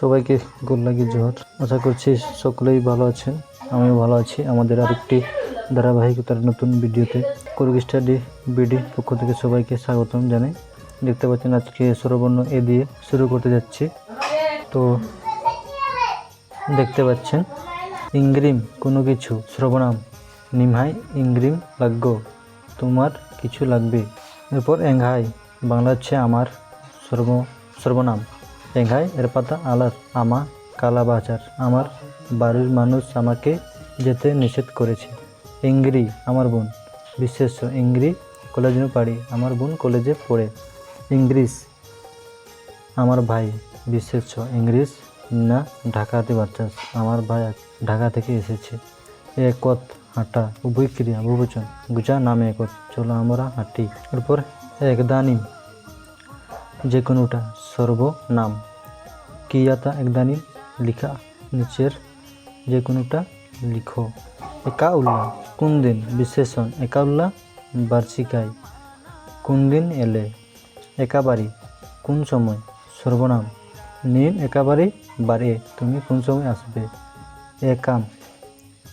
সবাইকে গোল লাগি জোহর। আশা করছি সকলেই ভালো আছেন। আমিও ভালো আছি। আমাদের আরেকটি ধারাবাহিকতার নতুন ভিডিওতে কুরুগ স্টাডি বিডি পক্ষ থেকে সবাইকে স্বাগতম জানাই। দেখতে পাচ্ছেন আজকে স্বরবর্ণ এ দিয়ে শুরু করতে যাচ্ছি। তো দেখতে পাচ্ছেন, ইংরিম কোনো কিছু শ্রবণাম নিমহাই, ইংরিম লাগব তোমার কিছু লাগবে। এরপর এংহাই, বাংলা হচ্ছে আমার সর্ব, সর্বনাম। এংহাই এর পাতা আলার আমা কালা বাজার আমার বাড়ির মানুষ আমাকে যেতে নিষেধ করেছে। ইংরি, আমার বোন। বিশেষ ইংরি কলেজে পাড়ি, আমার বোন কলেজে পড়ে। ইংলিশ আমার ভাই। বিশেষ ইংলিশ না ঢাকাতে বাচ্চা। আমার ভাই ঢাকা থেকে এসেছে। একত হাঁটা, উভয় ক্রিয়া বহুবচন গুজা নামে একত। চলো আমরা হাঁটি। এরপর একদানিম যে কোনোটা সর্বনাম। কিয়াতা একদানিম লিখা, নিচের যে কোনোটা লিখো। একা উল্লাহ কোন দিন? বিশেষণ একা উল্লাহ বার্ষিকায়। কোন দিন এলে? একাবারি কোন সময়? সর্বনাম। নিন একাবারে বারে তুমি কোন সময় আসবে? একাম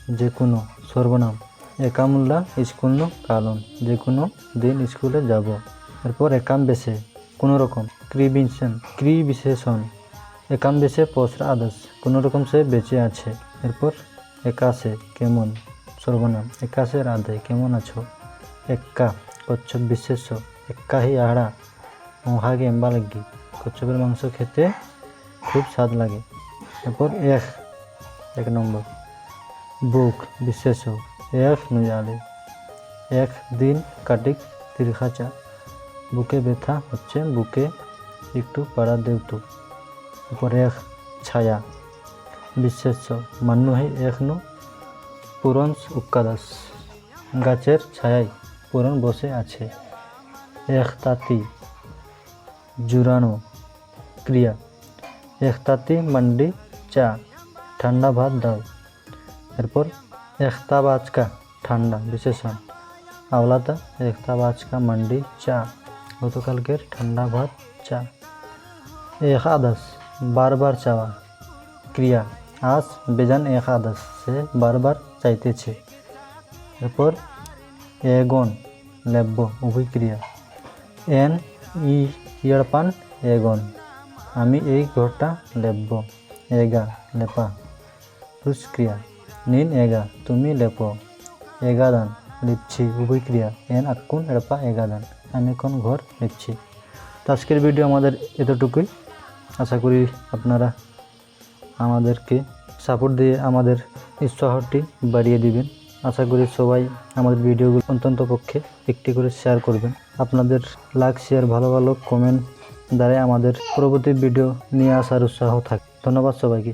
যে কোনো সর্বনাম। একামুল্লাহ স্কুল কালন যে কোনো দিন স্কুলে যাব। এরপর একাম বেশে কোনো রকম ক্রিবিশন ক্রি বিশেষণ একাম বেশে পসরা আদাস কোনো রকম সে বেঁচে আছে। এরপর, একাশে কেমন? সর্বনাম একাশের আধে কেমন আছো? এক্কা, কচ্ছপ বিশেষ এক্কাহি আড়া মহাগে এম্বা লাগি। কচ্ছপের মাংস খেতে খুব স্বাদ লাগে। এরপর এক এক নম্বর। বুক বিশেষ এক নুজালে। এক দিন কাটিক তীর্খাচা। বুকে ব্যথা হচ্ছে, বুকে একটু পাড়া দেউতু এরপর এক ছায়া। বিশেষ মানুহে এক নু পুরন উক্কাদাস। গাছের ছায়ায় পুরন বসে আছে। এক তাঁতি জুড়ানো ক্রিয়া। একতাতি মান্ডি চা, ঠান্ডা ভাত দাও। এরপর একতা বাজকা ঠান্ডা, বিশেষণ। আওলাতা একতা বাজকা মান্ডি, চা। গতকালকের ঠান্ডা ভাত চা। একাদশ, বারবার চাওয়া। ক্রিয়া, আজ বেজান একাদশ, সে বারবার চাইতেছে। এরপর এগন লেব্য উভয় ক্রিয়া এন, ই, ইয়ারপান এগন আমি এই ঘরটা লেপব এগা লেপা। ক্রিয়া নিন এগা তুমি লেপ। এগাদান লিপছি, উভয় ক্রিয়া, এন আকুন এড়পা এগাদান এখন ঘর লিপছি। তো আজকের ভিডিও আমাদের এতটুকুই। আশা করি আপনারা আমাদেরকে সাপোর্ট দিয়ে আমাদের উৎসাহটি বাড়িয়ে দিবেন। আশা করি সবাই আমাদের ভিডিওগুলো অত্যন্ত পক্ষে একটি করে শেয়ার করবেন। আপনাদের লাইক শেয়ার ভালো ভালো কমেন্ট দ্বারাই আমাদের পরবর্তী ভিডিও নিয়ে আসার উৎসাহ থাকে। ধন্যবাদ সবাইকে।